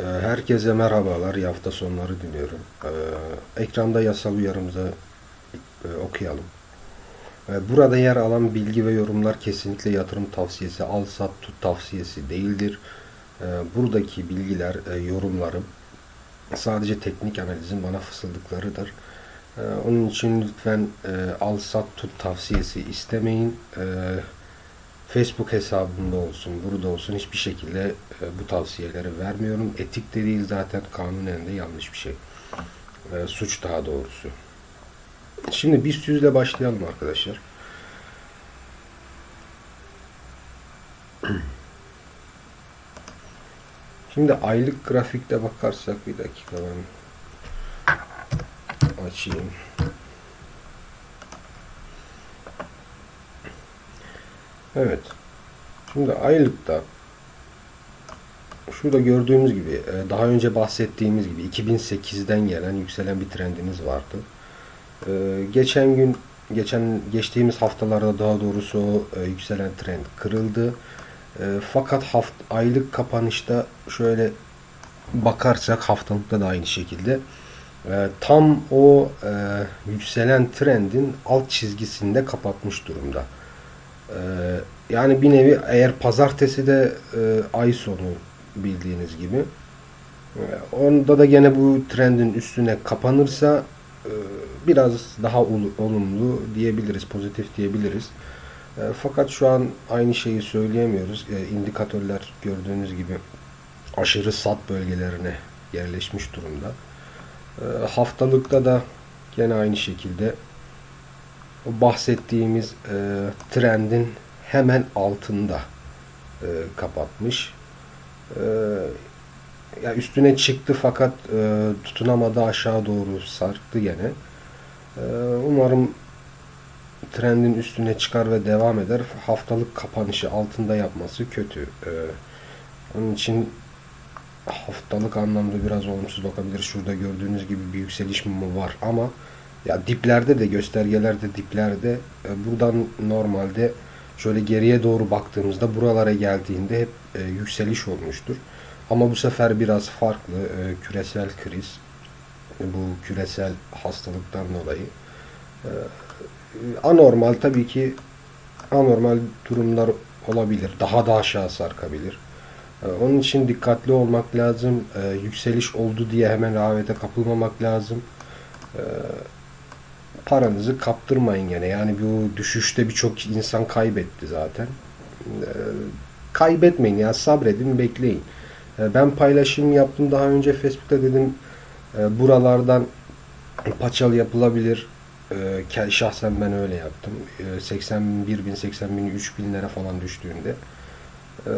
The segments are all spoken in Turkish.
Ee, Herkese merhabalar, iyi hafta sonları diliyorum. Ee, Ekranda yasal uyarımızı e, okuyalım. Ee, Burada yer alan bilgi ve yorumlar kesinlikle yatırım tavsiyesi, al sat tut tavsiyesi değildir. Buradaki bilgiler, e, yorumlarım sadece teknik analizin bana fısıldıklarıdır. Onun için lütfen e, al sat tut tavsiyesi istemeyin. Facebook hesabımda olsun, burada olsun hiçbir şekilde e, bu tavsiyeleri vermiyorum. Etik de değil zaten kanunen de yanlış bir şey. E, suç daha doğrusu. Şimdi 100 ile başlayalım arkadaşlar. Şimdi aylık grafikte bakarsak bir dakika ben açayım. Evet. Şimdi aylıkta şurada gördüğümüz gibi e, daha önce bahsettiğimiz gibi 2008'den gelen yükselen bir trendimiz vardı. E, Geçen gün geçen geçtiğimiz haftalarda daha doğrusu e, yükselen trend kırıldı. Fakat haft aylık kapanışta şöyle bakarsak haftalıkta da aynı şekilde tam o yükselen trendin alt çizgisinde kapatmış durumda. Ee, yani bir nevi eğer pazartesi de e, ay sonu bildiğiniz gibi e, onda da gene bu trendin üstüne kapanırsa e, biraz daha ol- olumlu diyebiliriz, pozitif diyebiliriz. E, fakat şu an aynı şeyi söyleyemiyoruz. E, indikatörler gördüğünüz gibi aşırı sat bölgelerine yerleşmiş durumda. E, haftalıkta da gene aynı şekilde o bahsettiğimiz e, trendin hemen altında e, kapatmış. E, ya üstüne çıktı fakat e, tutunamadı aşağı doğru sarktı gene. E, umarım trendin üstüne çıkar ve devam eder. Haftalık kapanışı altında yapması kötü. E, onun için haftalık anlamda biraz olumsuz bakabilir. Şurada gördüğünüz gibi bir yükseliş mi var ama ya diplerde de göstergelerde diplerde e, buradan normalde şöyle geriye doğru baktığımızda buralara geldiğinde hep e, yükseliş olmuştur. Ama bu sefer biraz farklı e, küresel kriz bu küresel hastalıktan dolayı anormal tabii ki anormal durumlar olabilir. Daha da aşağı sarkabilir. Onun için dikkatli olmak lazım. Yükseliş oldu diye hemen rehavete kapılmamak lazım. E, paranızı kaptırmayın gene. Yani bu düşüşte birçok insan kaybetti zaten. Ee, kaybetmeyin ya sabredin bekleyin. Ee, ben paylaşım yaptım daha önce Facebook'ta dedim e, buralardan paçal yapılabilir. Ke- şahsen ben öyle yaptım. Ee, 81 bin 80 bin 3 binlere falan düştüğünde e,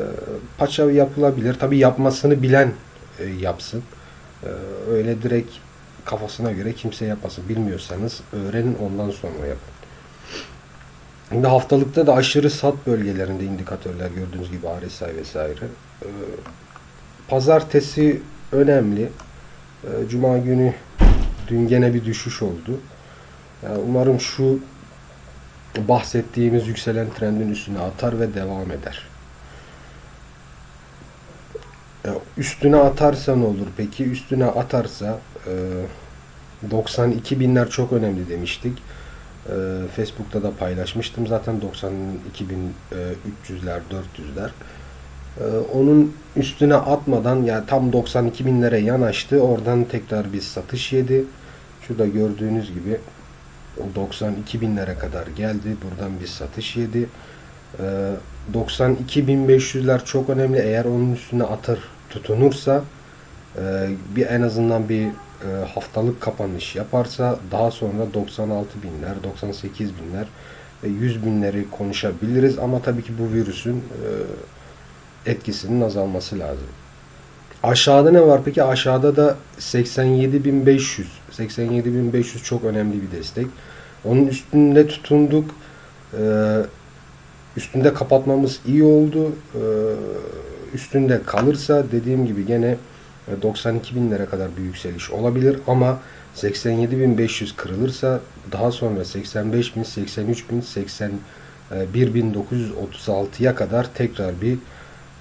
paça yapılabilir. Tabi yapmasını bilen e, yapsın. Ee, öyle direkt kafasına göre kimse yapmasın. Bilmiyorsanız öğrenin ondan sonra yapın. Şimdi haftalıkta da aşırı sat bölgelerinde indikatörler gördüğünüz gibi RSI vesaire. Ee, Pazartesi önemli. Ee, Cuma günü dün gene bir düşüş oldu. Yani umarım şu bahsettiğimiz yükselen trendin üstüne atar ve devam eder. Üstüne atarsa ne olur peki? Üstüne atarsa e, 92 binler çok önemli demiştik. E, Facebook'ta da paylaşmıştım zaten 92 bin e, 300'ler 400'ler. E, onun üstüne atmadan yani tam 92 binlere yanaştı. Oradan tekrar bir satış yedi. Şurada gördüğünüz gibi o 92 binlere kadar geldi. Buradan bir satış yedi. Ee, 92.500'ler çok önemli. Eğer onun üstüne atır tutunursa e, bir en azından bir e, haftalık kapanış yaparsa daha sonra 96 binler, 98 binler, e, 100 binleri konuşabiliriz. Ama tabii ki bu virüsün e, etkisinin azalması lazım. Aşağıda ne var peki? Aşağıda da 87.500. 87.500 çok önemli bir destek. Onun üstünde tutunduk. Üstünde kapatmamız iyi oldu. Üstünde kalırsa dediğim gibi gene e, 92 binlere kadar bir yükseliş olabilir ama 87.500 kırılırsa daha sonra 85 bin, 83 bin, 81.936'ya kadar tekrar bir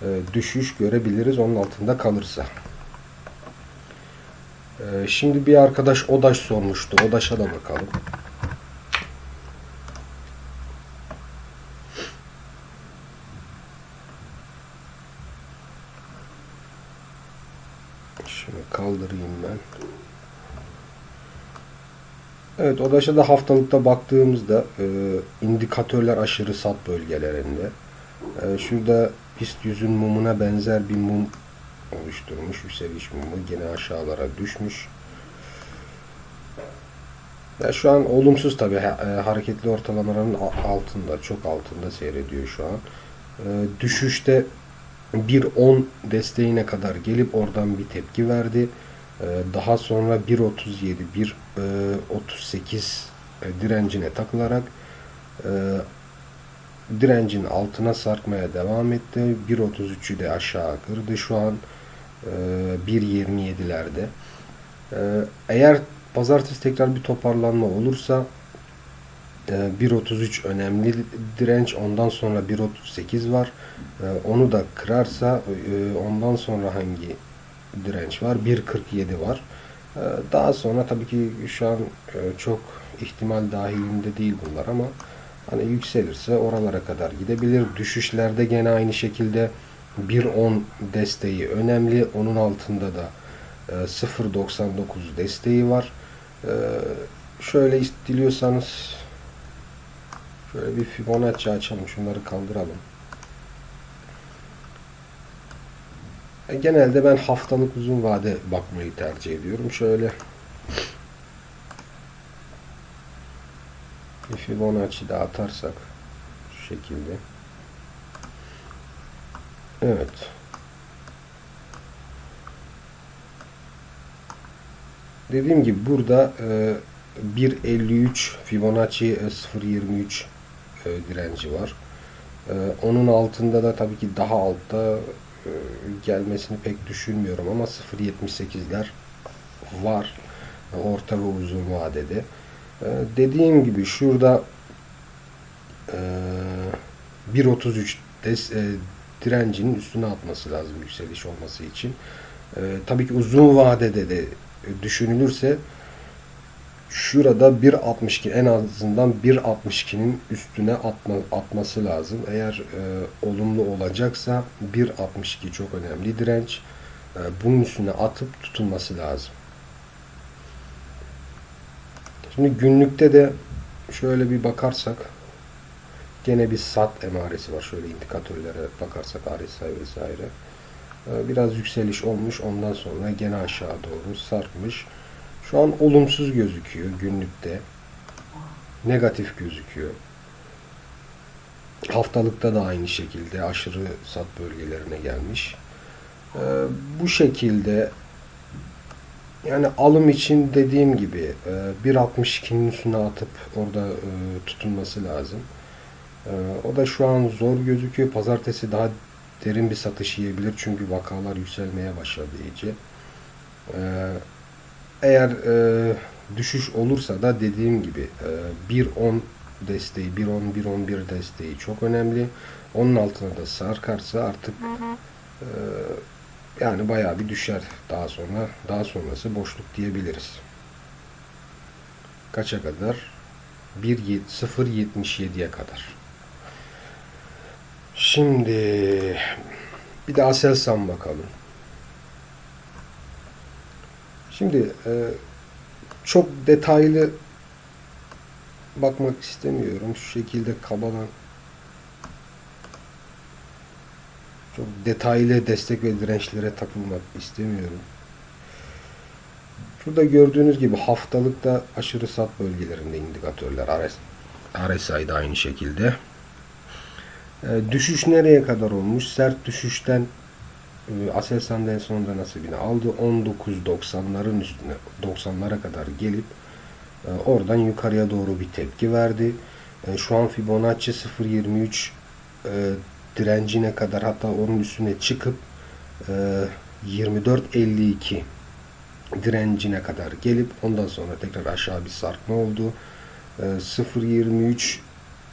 e, düşüş görebiliriz onun altında kalırsa. Ee, şimdi bir arkadaş ODAŞ sormuştu. ODAŞ'a da bakalım. Şimdi kaldırayım ben. Evet ODAŞ'a da haftalıkta baktığımızda e, indikatörler aşırı sat bölgelerinde. E, şurada pist yüzün mumuna benzer bir mum oluşturmuş. Yükseliş mumu gene aşağılara düşmüş. Ya şu an olumsuz tabi hareketli ortalamaların altında, çok altında seyrediyor şu an. E, düşüşte 1.10 desteğine kadar gelip oradan bir tepki verdi. E, daha sonra 1.37, 1.38 e, direncine takılarak e, direncin altına sarkmaya devam etti. 1.33'ü de aşağı kırdı şu an. E, 1.27'lerde. E, eğer pazartesi tekrar bir toparlanma olursa e, 1.33 önemli direnç. Ondan sonra 1.38 var. E, Onu da kırarsa e, ondan sonra hangi direnç var? 1.47 var. E, Daha sonra tabii ki şu an e, çok ihtimal dahilinde değil bunlar ama hani yükselirse oralara kadar gidebilir. Düşüşlerde gene aynı şekilde 1.10 desteği önemli. Onun altında da e, 0.99 desteği var. E, Şöyle diliyorsanız şöyle bir Fibonacci açalım. Şunları kaldıralım. E, Genelde ben haftalık uzun vade bakmayı tercih ediyorum. Şöyle bir Fibonacci de atarsak şu şekilde. Evet. Dediğim gibi burada e, 1.53 Fibonacci e, 0.23 e, direnci var. E, onun altında da tabii ki daha altta e, gelmesini pek düşünmüyorum ama 0.78'ler var orta ve uzun vadede. Dediğim gibi şurada e, 1.33 des, e, direncinin üstüne atması lazım yükseliş olması için. Tabii ki uzun vadede de düşünülürse şurada 1.62 en azından 1.62'nin üstüne atma, atması lazım. Eğer e, olumlu olacaksa 1.62 çok önemli direnç. E, bunun üstüne atıp tutulması lazım. Şimdi günlükte de şöyle bir bakarsak gene bir sat emaresi var. Şöyle indikatörlere bakarsak RSI vesaire. E, biraz yükseliş olmuş. Ondan sonra gene aşağı doğru sarkmış. Şu an olumsuz gözüküyor günlükte. Negatif gözüküyor. Haftalıkta da aynı şekilde aşırı sat bölgelerine gelmiş. Ee, bu şekilde yani alım için dediğim gibi e, 1.62'nin üstüne atıp orada e, tutulması lazım. E, o da şu an zor gözüküyor. Pazartesi daha derin bir satış yiyebilir çünkü vakalar yükselmeye başladı iyice. Eğer e, düşüş olursa da dediğim gibi e, 1.10 desteği, 1.10, 1.11 desteği çok önemli. Onun altına da sarkarsa artık e, yani bayağı bir düşer daha sonra. Daha sonrası boşluk diyebiliriz. Kaça kadar? 0.77'ye kadar. Şimdi bir de Aselsan bakalım. Şimdi e, çok detaylı bakmak istemiyorum. Şu şekilde kabadan çok detaylı destek ve dirençlere takılmak istemiyorum. Şurada gördüğünüz gibi haftalıkta aşırı sat bölgelerinde indikatörler RS, RSI'de aynı şekilde. E, düşüş nereye kadar olmuş? Sert düşüşten e, Aselsan'da en sonunda nasibini aldı. 19.90'ların üstüne 90'lara kadar gelip e, oradan yukarıya doğru bir tepki verdi. E, şu an Fibonacci 0.23 e, direncine kadar hatta onun üstüne çıkıp e, 24.52 direncine kadar gelip ondan sonra tekrar aşağı bir sarkma oldu. E, 0.23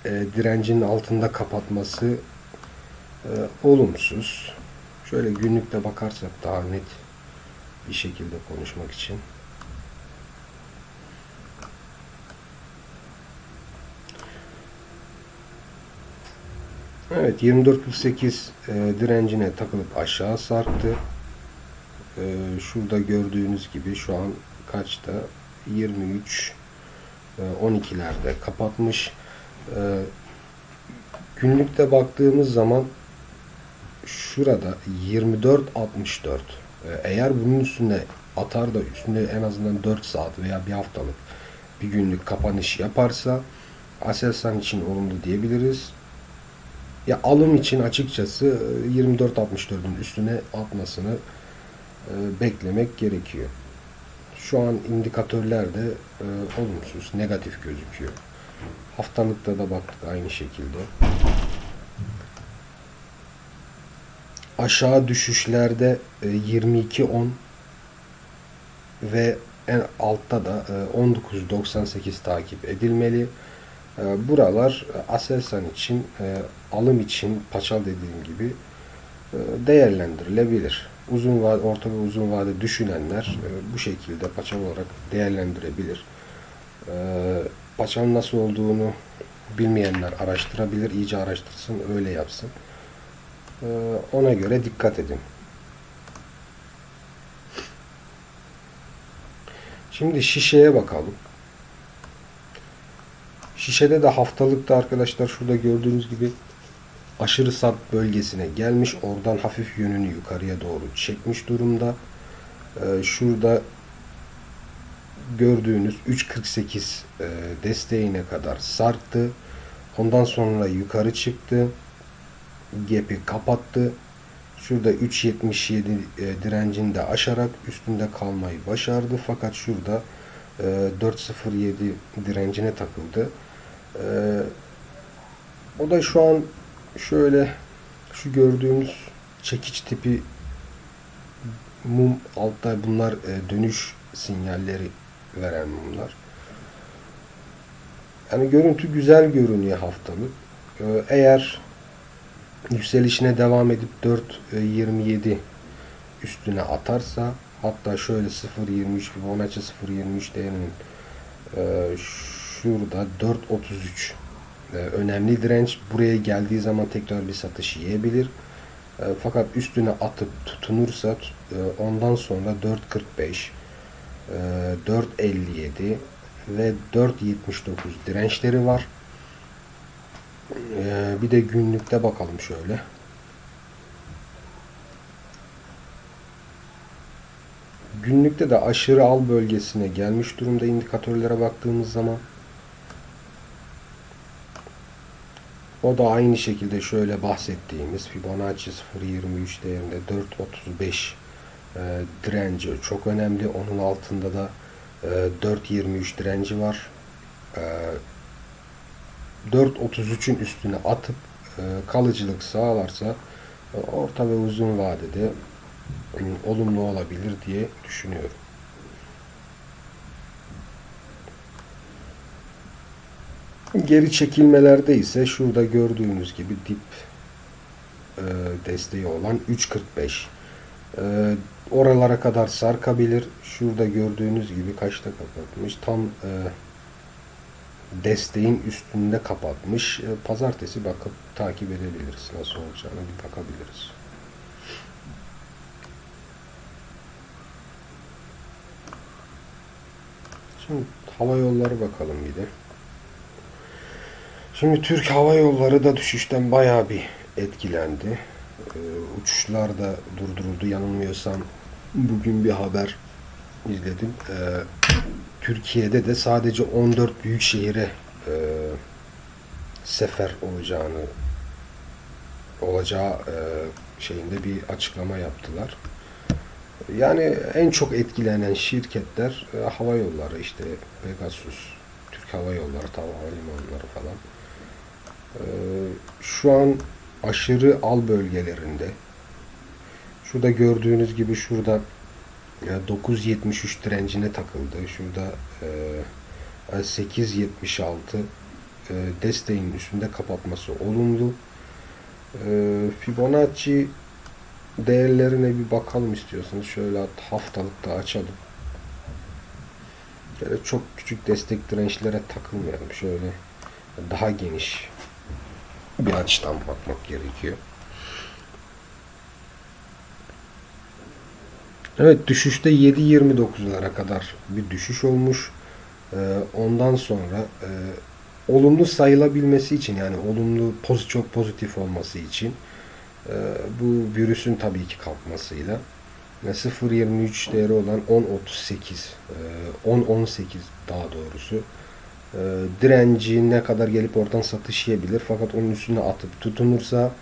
e, direncinin altında kapatması olumsuz. Şöyle günlükte bakarsak daha net bir şekilde konuşmak için. Evet 24.48 e, direncine takılıp aşağı sarktı. E, şurada gördüğünüz gibi şu an kaçta? 23 e, 12'lerde kapatmış. E, günlükte baktığımız zaman şurada 24.64 e, eğer bunun üstüne atar da üstünde en azından 4 saat veya bir haftalık bir günlük kapanış yaparsa Aselsan için olumlu diyebiliriz. Ya alım için açıkçası e, 24.64'ün üstüne atmasını e, beklemek gerekiyor. Şu an indikatörler de e, olumsuz, negatif gözüküyor. Haftalıkta da baktık aynı şekilde. Aşağı düşüşlerde e, 22.10 ve en altta da e, 19.98 takip edilmeli. E, Buralar e, Aselsan için, e, alım için paçal dediğim gibi e, değerlendirilebilir. Uzun vade, orta ve uzun vade düşünenler e, bu şekilde paçal olarak değerlendirebilir. E, Paçanın nasıl olduğunu bilmeyenler araştırabilir, iyice araştırsın, öyle yapsın. E, Ona göre dikkat edin. Şimdi şişeye bakalım. Şişede de haftalıkta arkadaşlar şurada gördüğünüz gibi aşırı sap bölgesine gelmiş. Oradan hafif yönünü yukarıya doğru çekmiş durumda. Ee, şurada gördüğünüz 3.48 e, desteğine kadar sarktı. Ondan sonra yukarı çıktı. Gap'i kapattı. Şurada 3.77 e, direncini de aşarak üstünde kalmayı başardı. Fakat şurada e, 4.07 direncine takıldı. E, o da şu an şöyle şu gördüğümüz çekiç tipi mum altta bunlar e, dönüş sinyalleri veren mumlar. Yani görüntü güzel görünüyor haftalık. E, eğer yükselişine devam edip 4.27 üstüne atarsa hatta şöyle 0.23 Fibonacci 0.23 değerinin e, şurada 4.33 e, önemli direnç. Buraya geldiği zaman tekrar bir satış yiyebilir. E, fakat üstüne atıp tutunursa e, ondan sonra 4.45 e, 4.57 ve 4.79 dirençleri var. Ee, bir de günlükte bakalım şöyle. Günlükte de aşırı al bölgesine gelmiş durumda indikatörlere baktığımız zaman. O da aynı şekilde şöyle bahsettiğimiz Fibonacci 0.23 değerinde 4.35 e, direnci çok önemli. Onun altında da e, 4.23 direnci var. E, 4.33'ün üstüne atıp e, kalıcılık sağlarsa e, orta ve uzun vadede olumlu olabilir diye düşünüyorum. Geri çekilmelerde ise şurada gördüğünüz gibi dip e, desteği olan 3.45 e, oralara kadar sarkabilir. Şurada gördüğünüz gibi kaçta kapatmış? Tam desteğin üstünde kapatmış. E, Pazartesi bakıp takip edebiliriz. Nasıl olacağını bir bakabiliriz. Şimdi hava yolları bakalım bir de. Şimdi Türk Hava Yolları da düşüşten bayağı bir etkilendi. Ee, uçuşlar da durduruldu. Yanılmıyorsam bugün bir haber izledim. Ee, Türkiye'de de sadece 14 büyük şehire e, sefer olacağını olacağı e, şeyinde bir açıklama yaptılar. Yani en çok etkilenen şirketler e, hava yolları işte Pegasus, Türk Hava Yolları, Hava Limanları falan. E, şu an aşırı al bölgelerinde. Şurada gördüğünüz gibi şurada 9.73 direncine takıldı. Şurada e, 8.76 e, desteğin üstünde kapatması olumlu. E, Fibonacci değerlerine bir bakalım istiyorsanız. Şöyle haftalıkta açalım. Şöyle çok küçük destek dirençlere takılmayalım. Şöyle daha geniş bir açıdan bakmak gerekiyor. Evet düşüşte 7.29'lara kadar bir düşüş olmuş. Ee, ondan sonra e, olumlu sayılabilmesi için yani olumlu poz çok pozitif olması için e, bu virüsün tabii ki kalkmasıyla ve 0.23 değeri olan 10.38 e, 10.18 daha doğrusu e, direnci ne kadar gelip oradan satış yiyebilir fakat onun üstüne atıp tutunursa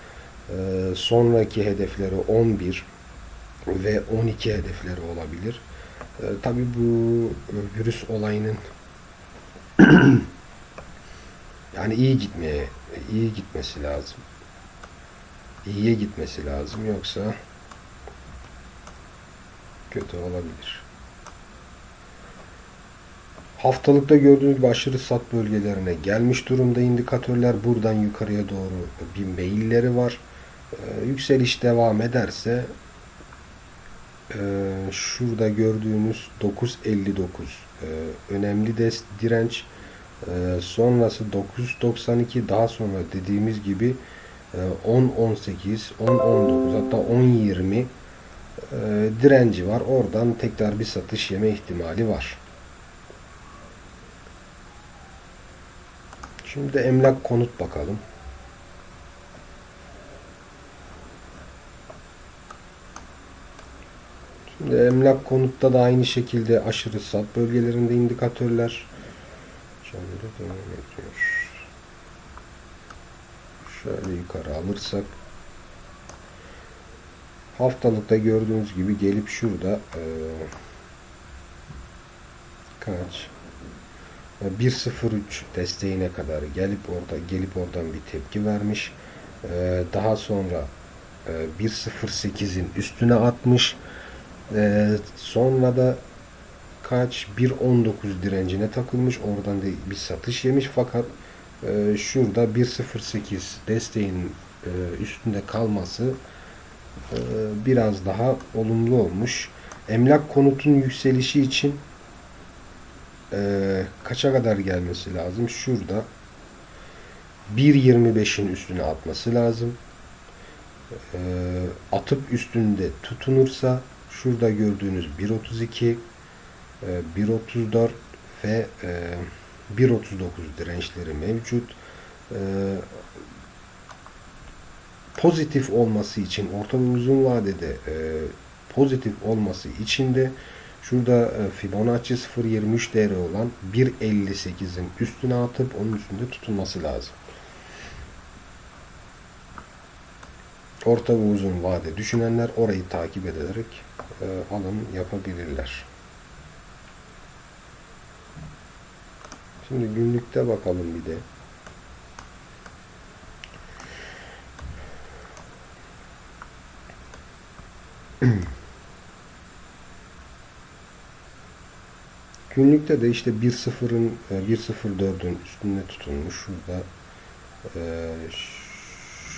e, sonraki hedefleri 11 ve 12 hedefleri olabilir. E, tabii bu virüs olayının yani iyi gitmeye iyi gitmesi lazım. İyiye gitmesi lazım yoksa kötü olabilir. Haftalıkta gördüğünüz gibi aşırı sat bölgelerine gelmiş durumda indikatörler. Buradan yukarıya doğru bir meyilleri var. Ee, yükseliş devam ederse e, şurada gördüğünüz 9.59 e, önemli des direnç. E, sonrası 9.92 daha sonra dediğimiz gibi e, 10.18 10.19 hatta 10.20 e, direnci var. Oradan tekrar bir satış yeme ihtimali var. Şimdi emlak konut bakalım. Emlak konutta da aynı şekilde aşırı sat bölgelerinde indikatörler şöyle devam ediyor. Şöyle yukarı alırsak haftalıkta gördüğünüz gibi gelip şurada e, kaç 1.03 desteğine kadar gelip orada gelip oradan bir tepki vermiş. E, daha sonra e, 1.08'in üstüne atmış. E, sonra da kaç 1.19 direncine takılmış. Oradan da bir satış yemiş fakat e, şurada 1.08 desteğin e, üstünde kalması e, biraz daha olumlu olmuş. Emlak konutun yükselişi için e, kaça kadar gelmesi lazım? Şurada 1.25'in üstüne atması lazım. E, atıp üstünde tutunursa şurada gördüğünüz 1.32 1.34 ve 1.39 dirençleri mevcut. E, pozitif olması için orta ve uzun vadede e, pozitif olması için de şurada e, Fibonacci 0.23 değeri olan 1.58'in üstüne atıp onun üstünde tutulması lazım. Orta ve uzun vade düşünenler orayı takip ederek e, alım yapabilirler. Şimdi günlükte bakalım bir de. Günlükte de işte 1.0'ın 1.04'ün üstünde tutulmuş. Şurada e,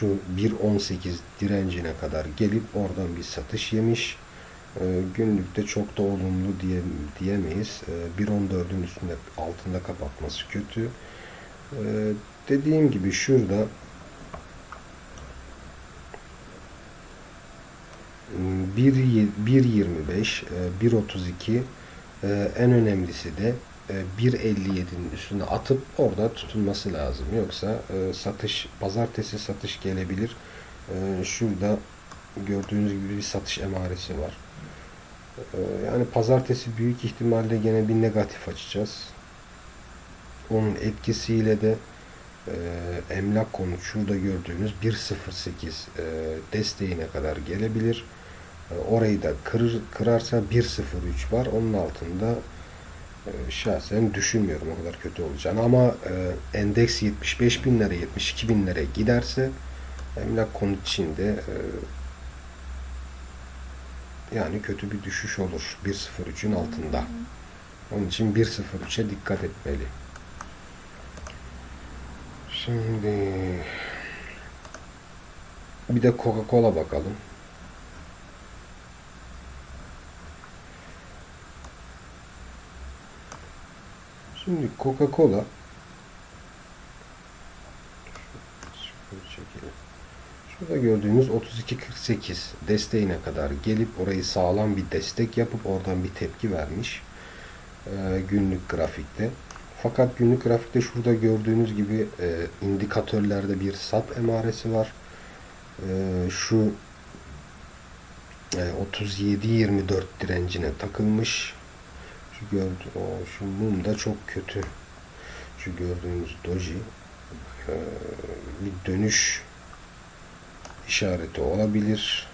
şu 1.18 direncine kadar gelip oradan bir satış yemiş. E, günlükte çok da olumlu diye, diyemeyiz. E, 1.14'ün üstünde altında kapatması kötü. Dediğim gibi şurada 1.25 1.32 ee, en önemlisi de e, 1.57'nin üstüne atıp orada tutulması lazım. Yoksa e, satış, pazartesi satış gelebilir. E, şurada gördüğünüz gibi bir satış emaresi var. E, yani pazartesi büyük ihtimalle gene bir negatif açacağız. Onun etkisiyle de e, emlak konu şurada gördüğünüz 1.08 e, desteğine kadar gelebilir. Orayı da kırır, kırarsa 1.03 var. Onun altında e, şahsen düşünmüyorum o kadar kötü olacağını ama e, endeks 75 binlere 72 binlere giderse emlak konut içinde e, yani kötü bir düşüş olur 1.03'ün altında. Onun için 1.03'e dikkat etmeli. Şimdi bir de Coca-Cola bakalım. Şimdi Coca-Cola şekilde. Şurada gördüğünüz 32.48 desteğine kadar gelip orayı sağlam bir destek yapıp oradan bir tepki vermiş e, günlük grafikte. Fakat günlük grafikte şurada gördüğünüz gibi e, indikatörlerde bir sat emaresi var. E, şu e, 37-24 direncine takılmış. Şu gördü, o, şu mum da çok kötü. Şu gördüğünüz doji e, bir dönüş işareti olabilir.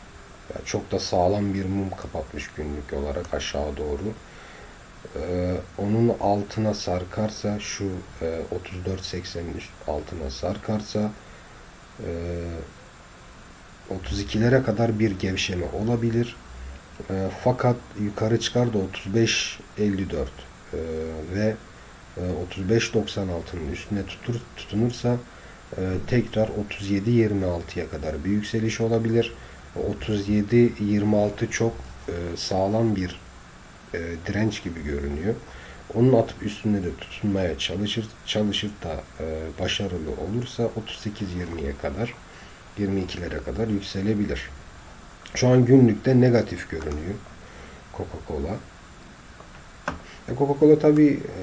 Ya çok da sağlam bir mum kapatmış günlük olarak aşağı doğru. Ee, onun altına sarkarsa şu e, 34.80'in üst altına sarkarsa e, 32'lere kadar bir gevşeme olabilir. E, fakat yukarı çıkar da 35.54 e, ve e, 35.96'nın üstüne tutur, tutunursa e, tekrar 37.26'ya kadar bir yükseliş olabilir. 37.26 çok e, sağlam bir e, direnç gibi görünüyor. Onun atıp üstünde de tutunmaya çalışır, çalışır da e, başarılı olursa 38-20'ye kadar 22'lere kadar yükselebilir. Şu an günlükte negatif görünüyor Coca-Cola. E, Coca-Cola tabi e,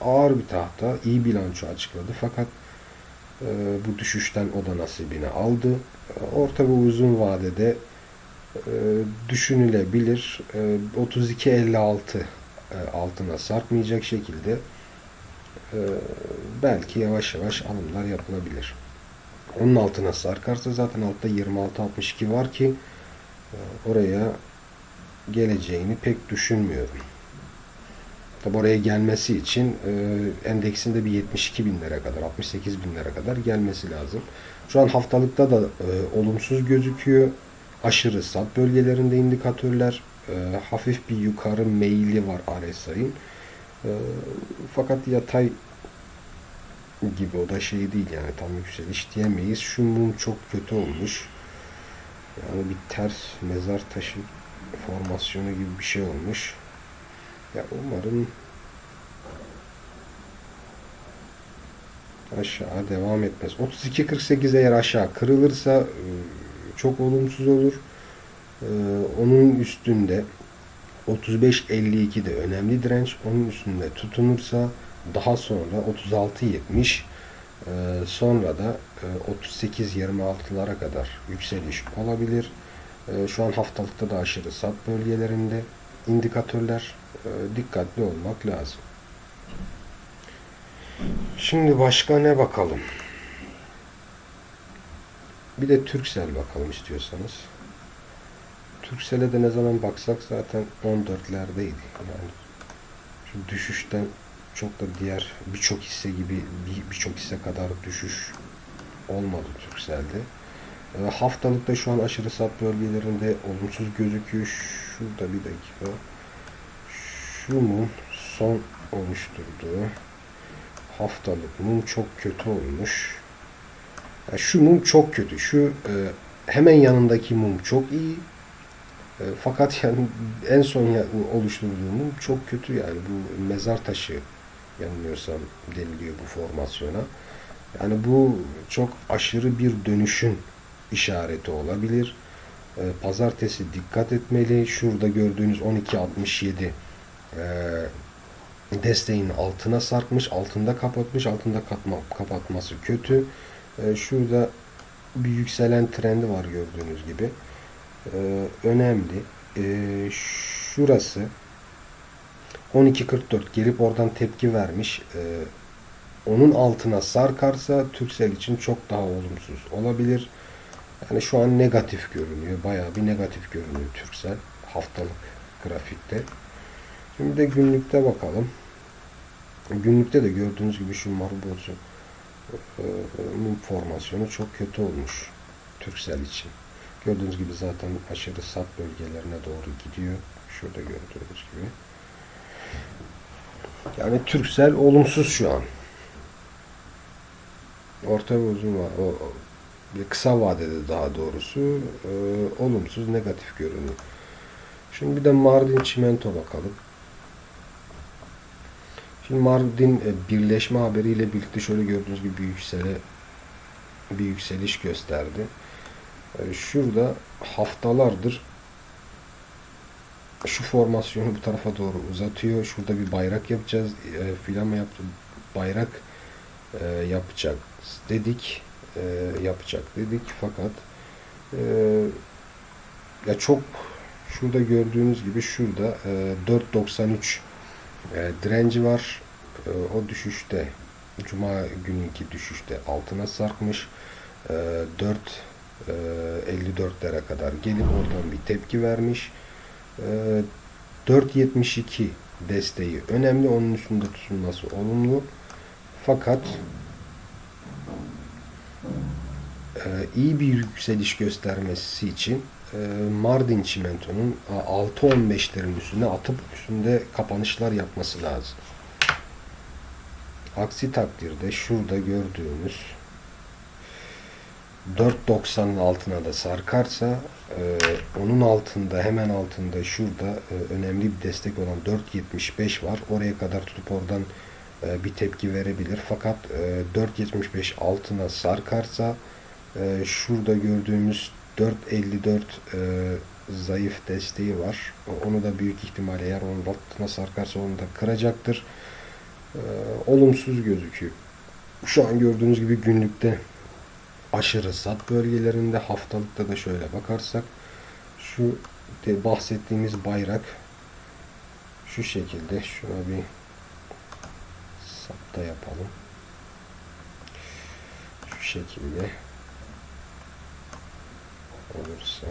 ağır bir tahta, iyi bilanço açıkladı fakat e, bu düşüşten o da nasibini aldı. E, orta ve uzun vadede e, düşünülebilir. E, 32.56 e, altına sarkmayacak şekilde e, belki yavaş yavaş alımlar yapılabilir. Onun altına sarkarsa zaten altta 26.62 var ki e, oraya geleceğini pek düşünmüyorum. Tabi oraya gelmesi için e, endeksinde bir 72 binlere kadar, 68 binlere kadar gelmesi lazım. Şu an haftalıkta da e, olumsuz gözüküyor. Aşırı sat bölgelerinde indikatörler. E, hafif bir yukarı meyili var RSI'nin. E, fakat yatay gibi o da şey değil yani tam yükseliş diyemeyiz. Şu mum çok kötü olmuş. Yani bir ters mezar taşı formasyonu gibi bir şey olmuş. Ya umarım aşağı devam etmez. 32.48 eğer aşağı kırılırsa e, çok olumsuz olur. Onun üstünde 35.52 de önemli direnç. Onun üstünde tutunursa daha sonra 36.70 e, sonra da 38.26'lara kadar yükseliş olabilir. Şu an haftalıkta da aşırı sat bölgelerinde indikatörler dikkatli olmak lazım. Şimdi başka ne bakalım? Bir de Türksel bakalım istiyorsanız. Türksel'e de ne zaman baksak zaten 14'lerdeydi. Yani şu düşüşten çok da diğer birçok hisse gibi birçok hisse kadar düşüş olmadı Türksel'de. E, haftalıkta şu an aşırı sat bölgelerinde olumsuz gözüküyor. Şurada bir dakika. Şu mum son oluşturduğu haftalık mum çok kötü olmuş. Yani şu mum çok kötü. Şu e, hemen yanındaki mum çok iyi. E, fakat yani en son oluşturduğu mum çok kötü yani bu mezar taşı yanılmıyorsam deniliyor bu formasyona. Yani bu çok aşırı bir dönüşün işareti olabilir. E, pazartesi dikkat etmeli. Şurada gördüğünüz 12.67 e, desteğin altına sarkmış, altında kapatmış, altında katma, kapatması kötü. E, şurada bir yükselen trendi var gördüğünüz gibi. E, önemli. Şurası 12.44 gelip oradan tepki vermiş. E, onun altına sarkarsa Türksel için çok daha olumsuz olabilir. Yani şu an negatif görünüyor. Bayağı bir negatif görünüyor Türksel haftalık grafikte. Şimdi de günlükte bakalım. Günlükte de gördüğünüz gibi şu marbozu e, mum formasyonu çok kötü olmuş Türksel için. Gördüğünüz gibi zaten aşırı sat bölgelerine doğru gidiyor. Şurada gördüğünüz gibi. Yani Türksel olumsuz şu an. Orta ve uzun var. O, kısa vadede daha doğrusu e, olumsuz negatif görünüyor. Şimdi bir de Mardin Çimento bakalım. Şimdi Mardin e, birleşme haberiyle birlikte şöyle gördüğünüz gibi bir yüksele bir yükseliş gösterdi. E, şurada haftalardır şu formasyonu bu tarafa doğru uzatıyor. Şurada bir bayrak yapacağız. E, filama yaptı. Bayrak e, yapacak dedik. E, yapacak dedik. Fakat e, ya çok şurada gördüğünüz gibi şurada e, 4.93 e, direnci var. E, o düşüşte Cuma gününkü düşüşte altına sarkmış. E, 4 e, 54'lere kadar gelip oradan bir tepki vermiş. E, 4.72 desteği önemli. Onun üstünde tutulması olumlu. Fakat e, iyi bir yükseliş göstermesi için e, Mardin Çimento'nun 6.15'lerin üstüne atıp üstünde kapanışlar yapması lazım. Aksi takdirde şurada gördüğümüz 4.90'ın altına da sarkarsa e, onun altında hemen altında şurada e, önemli bir destek olan 4.75 var. Oraya kadar tutup oradan e, bir tepki verebilir. Fakat e, 4.75 altına sarkarsa e, şurada gördüğümüz 4.54 e, zayıf desteği var. Onu da büyük ihtimalle eğer onun altına sarkarsa onu da kıracaktır. E, olumsuz gözüküyor. Şu an gördüğünüz gibi günlükte aşırı sat bölgelerinde. Haftalıkta da şöyle bakarsak şu de bahsettiğimiz bayrak şu şekilde. Şuna bir sapta yapalım. Şu şekilde olursa.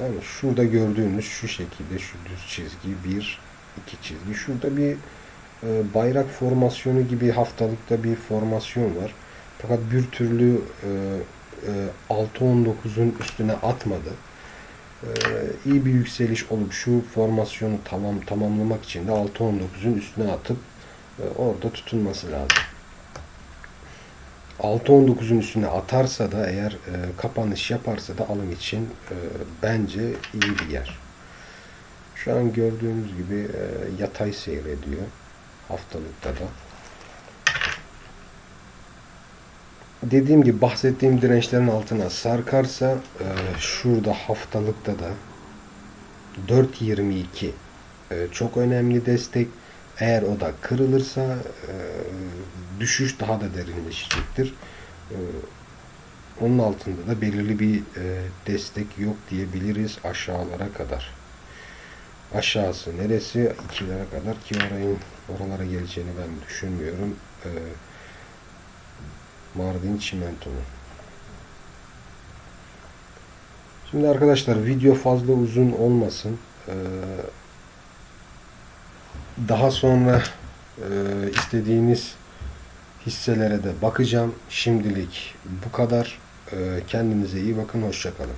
Yani şurada gördüğünüz şu şekilde şu düz çizgi bir iki çizgi. Şurada bir e, bayrak formasyonu gibi haftalıkta bir formasyon var. Fakat bir türlü e, e, 6-19'un üstüne atmadı. E, iyi bir yükseliş olup şu formasyonu tamam tamamlamak için de 6-19'un üstüne atıp e, orada tutunması lazım. 6-19'un üstüne atarsa da eğer e, kapanış yaparsa da alım için e, bence iyi bir yer. Şu an gördüğünüz gibi e, yatay seyrediyor haftalıkta da. Dediğim gibi bahsettiğim dirençlerin altına sarkarsa e, şurada haftalıkta da 4.22 e, çok önemli destek. Eğer o da kırılırsa e, düşüş daha da derinleşecektir. E, onun altında da belirli bir e, destek yok diyebiliriz aşağılara kadar. Aşağısı neresi? 2'lere kadar ki orayın oralara geleceğini ben düşünmüyorum. E, Mardin Çimento'nun. Şimdi arkadaşlar video fazla uzun olmasın. Ee, daha sonra e, istediğiniz hisselere de bakacağım. Şimdilik bu kadar. Ee, kendinize iyi bakın. Hoşçakalın.